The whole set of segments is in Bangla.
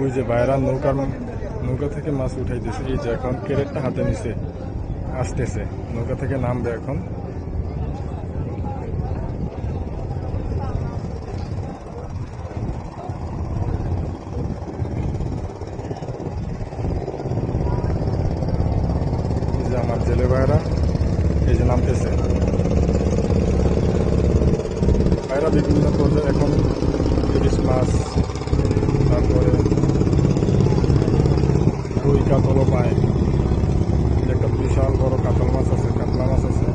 ওই যে বাইরা নৌকার নৌকা থেকে মাছ উঠাই উঠাইতেছে। এই যে এখন ক্যারেটটা হাতে নিছে, আসতেছে। নৌকা থেকে নামবে এখন। আমার জেলে এই যে নামতেছে। বিভিন্ন পর্যায়ে এখন ইলিশ মাছ, তারপরে কাতলও পায়। একটা বিশাল বড় কাতল মাছ আছে কাতলা মাছ আছে।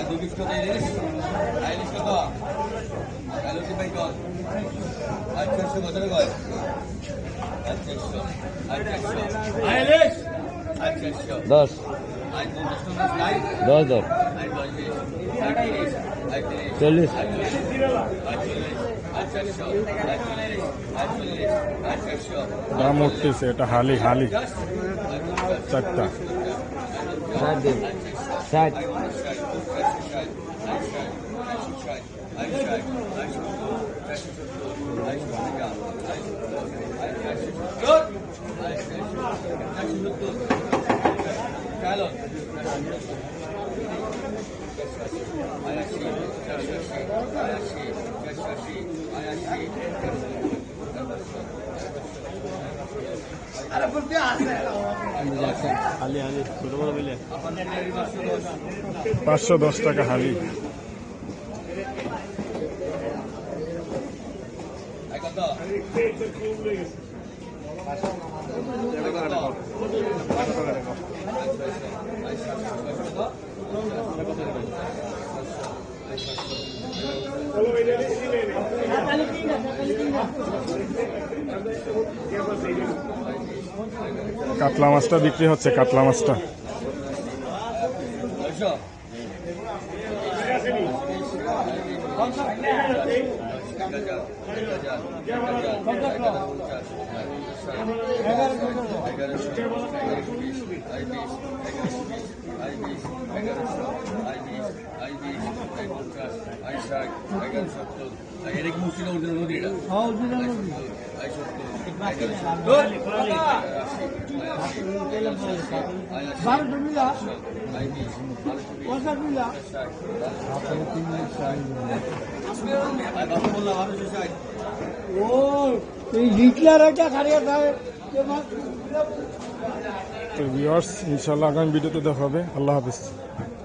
কত ইলিশ ইলিশ কত? আলু কি ভাই কত? আচ্ছা কত কয়? আচ্ছা ইলিশ? আচ্ছা দশ। আজ পঞ্চাশ দশ দশ দশ। চল্লিশ। চারশো। চারশো। দাম উঠতেছে এটা হালি হালি। চারটা। ষাট দিন ষাট পাঁচশো দশ টাকা হালি। কাতলা মাছটা বিক্রি হচ্ছে কাতলা মাছটা ও এই হিটলার একটা খারিয়া তো ভিউয়ার্স ইনশাল্লাহ আগামী ভিডিওতে দেখা হবে। আল্লাহ হাফিজ।